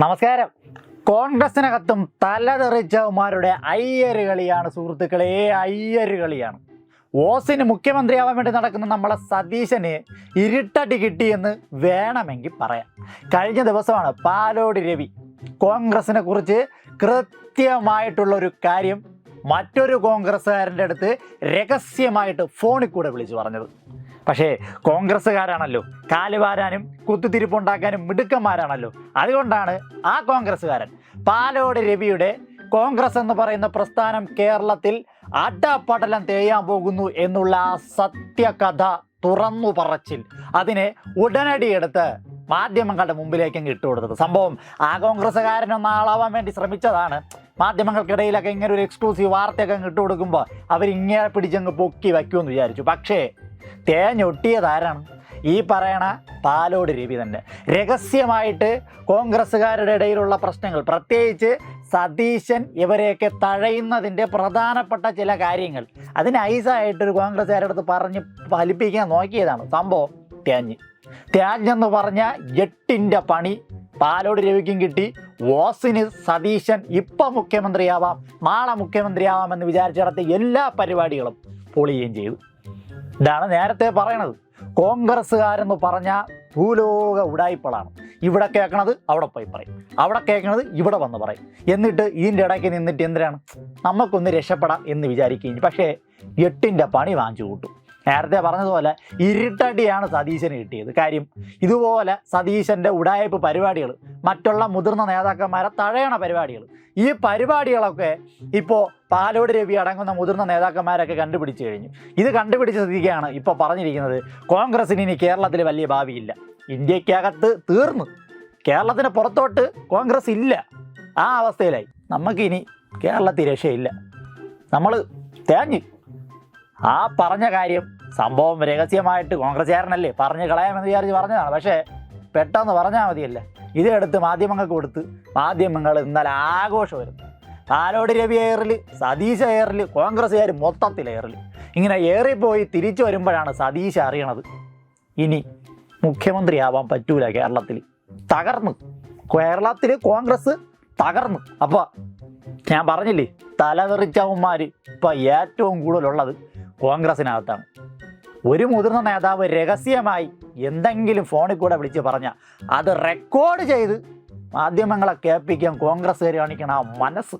നമസ്കാരം. കോൺഗ്രസിനകത്തും തലതെറിച്ചവന്മാരുടെ അയ്യരുകളിയാണ് സുഹൃത്തുക്കളെ അയ്യര് കളിയാണ്. ഓസിന് മുഖ്യമന്ത്രിയാവാൻ വേണ്ടി നടക്കുന്ന നമ്മളെ സതീശന് ഇരുട്ടടി കിട്ടിയെന്ന് വേണമെങ്കിൽ പറയാം. കഴിഞ്ഞ ദിവസമാണ് പാലോടി രവി കോൺഗ്രസിനെ കുറിച്ച് കൃത്യമായിട്ടുള്ള ഒരു കാര്യം മറ്റൊരു കോൺഗ്രസ്സുകാരന്റെ അടുത്ത് രഹസ്യമായിട്ട് ഫോണിൽ കൂടെ വിളിച്ചു പറഞ്ഞത്. പക്ഷേ കോൺഗ്രസ്സുകാരാണല്ലോ. കാലുവാരാനും കുത്തുതിരിപ്പുണ്ടാക്കാനും മിടുക്കന്മാരാണല്ലോ. അതുകൊണ്ടാണ് ആ കോൺഗ്രസ്സുകാരൻ പാലോട് രവിയുടെ കോൺഗ്രസ് എന്ന് പറയുന്ന പ്രസ്ഥാനം കേരളത്തിൽ അടപടലം തേയാൻ പോകുന്നു എന്നുള്ള ആ സത്യകഥ തുറന്നു പറച്ചിൽ അതിനെ ഉടനടി എടുത്ത് മാധ്യമങ്ങളുടെ മുമ്പിലേക്കും ഇട്ടുകൊടുത്തത്. സംഭവം ആ കോൺഗ്രസ്സുകാരനൊന്ന് ആളാവാൻ വേണ്ടി ശ്രമിച്ചതാണ് മാധ്യമങ്ങൾക്കിടയിലൊക്കെ ഇങ്ങനെ ഒരു എക്സ്ക്ലൂസീവ് വാർത്തയൊക്കെ ഇട്ട് കൊടുക്കുമ്പോൾ അവരിങ്ങനെ പിടിച്ചങ്ങ് പൊക്കി വയ്ക്കുമെന്ന് വിചാരിച്ചു. പക്ഷേ തേഞ്ഞൊട്ടിയതാരാണ് ഈ പറയണ പാലോട് രവി തന്നെ. രഹസ്യമായിട്ട് കോൺഗ്രസ്സുകാരുടെ ഇടയിലുള്ള പ്രശ്നങ്ങൾ പ്രത്യേകിച്ച് സതീശൻ ഇവരെയൊക്കെ തഴയുന്നതിന്റെ പ്രധാനപ്പെട്ട ചില കാര്യങ്ങൾ. അതിന് ഐസായിട്ടൊരു കോൺഗ്രസ്സുകാരുടെ അടുത്ത് പറഞ്ഞ് ഫലിപ്പിക്കാൻ നോക്കിയതാണ് സംഭവം. തേഞ്ഞ്. ത്യാഞ്ഞെന്ന് പറഞ്ഞ എട്ടിന്റെ പണി പാലോട് രവിക്കും കിട്ടി. ഓസിന് സതീശൻ ഇപ്പം മുഖ്യമന്ത്രിയാവാം നാളെ മുഖ്യമന്ത്രിയാവാം എന്ന് വിചാരിച്ച് നടത്തിയ എല്ലാ പരിപാടികളും പൊളിയുകയും ചെയ്തു. ഇതാണ് നേരത്തെ പറയണത്. കോൺഗ്രസ്സുകാരെന്ന് പറഞ്ഞ ഭൂലോക ഉടായ്പളാണ് ഇവിടെ കേൾക്കണത് അവിടെ പോയി പറയും. അവിടെ കേൾക്കണത് ഇവിടെ വന്ന് പറയും. എന്നിട്ട് ഇതിന്റെ ഇടയ്ക്ക് നിന്നിട്ട് എന്തിനാണ്? നമുക്കൊന്ന് രക്ഷപ്പെടാം എന്ന് വിചാരിക്കുകയും പക്ഷേ എട്ടിന്റെ പണി വാങ്ങിച്ചു കൂട്ടും. നേരത്തെ പറഞ്ഞതുപോലെ ഇരുട്ടടിയാണ് സതീശന് കിട്ടിയത്. കാര്യം ഇതുപോലെ സതീശന്റെ ഉടായ്പ പരിപാടികൾ മറ്റുള്ള മുതിർന്ന നേതാക്കന്മാരെ തഴയണ പരിപാടികൾ ഈ പരിപാടികളൊക്കെ ഇപ്പോൾ പാലോട് രവി അടങ്ങുന്ന മുതിർന്ന നേതാക്കന്മാരൊക്കെ കണ്ടുപിടിച്ചു കഴിഞ്ഞു. ഇത് കണ്ടുപിടിച്ച സ്ഥിതിക്കാണ് ഇപ്പോൾ പറഞ്ഞിരിക്കുന്നത് കോൺഗ്രസിന് ഇനി കേരളത്തിൽ വലിയ ഭാവിയില്ല. ഇന്ത്യക്കകത്ത് തീർന്നു. കേരളത്തിന് പുറത്തോട്ട് കോൺഗ്രസ് ഇല്ല. ആ അവസ്ഥയിലായി. നമുക്കിനി കേരളത്തിൽ രക്ഷയില്ല. നമ്മൾ തേഞ്ഞ് ആ പറഞ്ഞ കാര്യം സംഭവം രഹസ്യമായിട്ട് കോൺഗ്രസ്സുകാരനല്ലേ പറഞ്ഞു കളയാമെന്ന് വിചാരിച്ച് പറഞ്ഞതാണ്. പക്ഷേ പെട്ടെന്ന് പറഞ്ഞാൽ മതിയല്ല? ഇതെടുത്ത് മാധ്യമങ്ങൾക്ക് കൊടുത്ത് മാധ്യമങ്ങൾ ഇന്നലെ ആഘോഷമായിരുന്നു ആലോട് രവി എയറിൽ സതീശ എയറിൽ കോൺഗ്രസ്സുകാർ മൊത്തത്തിൽ എയറിൽ ഇങ്ങനെ ഏറിപ്പോയി തിരിച്ചു വരുമ്പോഴാണ് സതീശ അറിയണത്. ഇനി മുഖ്യമന്ത്രിയാവാൻ പറ്റൂല കേരളത്തിൽ തകർന്നു. കേരളത്തിൽ കോൺഗ്രസ് തകർന്നു. അപ്പോൾ ഞാൻ പറഞ്ഞില്ലേ തലതെറിച്ചവന്മാർ ഇപ്പം ഏറ്റവും കൂടുതലുള്ളത് കോൺഗ്രസിനകത്താണ് ഒരു മുതിർന്ന നേതാവ് രഹസ്യമായി എന്തെങ്കിലും ഫോണിൽ കൂടെ വിളിച്ച് പറഞ്ഞ അത് റെക്കോർഡ് ചെയ്ത് മാധ്യമങ്ങളെ കേൾപ്പിക്കാൻ കോൺഗ്രസ്സുകാർ കാണിക്കണ ആ മനസ്സ്.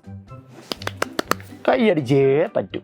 കൈയടിച്ചേ പറ്റൂ.